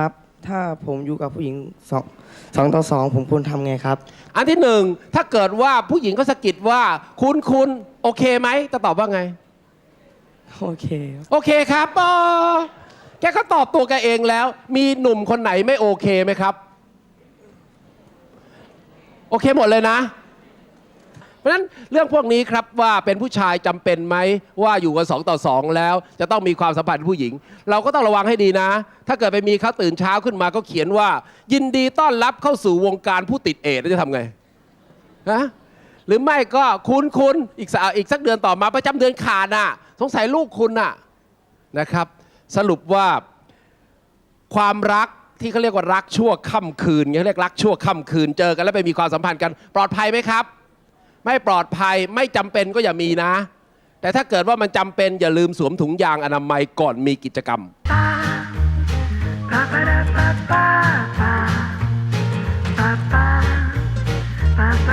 ครับ ถ้าผมอยู่กับผู้หญิงสองสองต่อสองผมควรทำไงครับ อันที่หนึ่งถ้าเกิดว่าผู้หญิงเขาสะกิดว่าคุณคุณโอเคไหมจะตอบว่าไง โอเคครับโอเคครับปอแกเขาตอบตัวแกเองแล้ว มีหนุ่มคนไหนไม่โอเคไหมครับ โอเคหมดเลยนะ เพราะฉะนั้นเรื่องพวกนี้ครับว่าเป็นผู้ชายจำเป็นไหมว่าอยู่กันสองต่อสองแล้ว จะต้องมีความสัมพันธ์ผู้หญิง เราก็ต้องระวังให้ดีนะ ถ้าเกิดไปมีเขาตื่นเช้าขึ้นมาก็เขียนว่า ยินดีต้อนรับเข้าสู่วงการผู้ติดเอดจะทำไงฮะหรือไม่ก็คุณคุณอีกสกอีกสักเดือนต่อมาประจำเดือนขาดน่ะ สงสัยลูกคุณน่ะนะครับ สรุปว่าความรักที่เขาเรียกว่ารักชั่วค่ำคืนเขาเรียกรักชั่วค่ำคืนเจอกันแล้วไปมีความสัมพันธ์กัน ปลอดภัยไหมครับ ไม่ปลอดภัยไม่จำเป็นก็อย่ามีนะ แต่ถ้าเกิดว่ามันจำเป็นอย่าลืมสวมถุงยางอนามัยก่อนมีกิจกรรม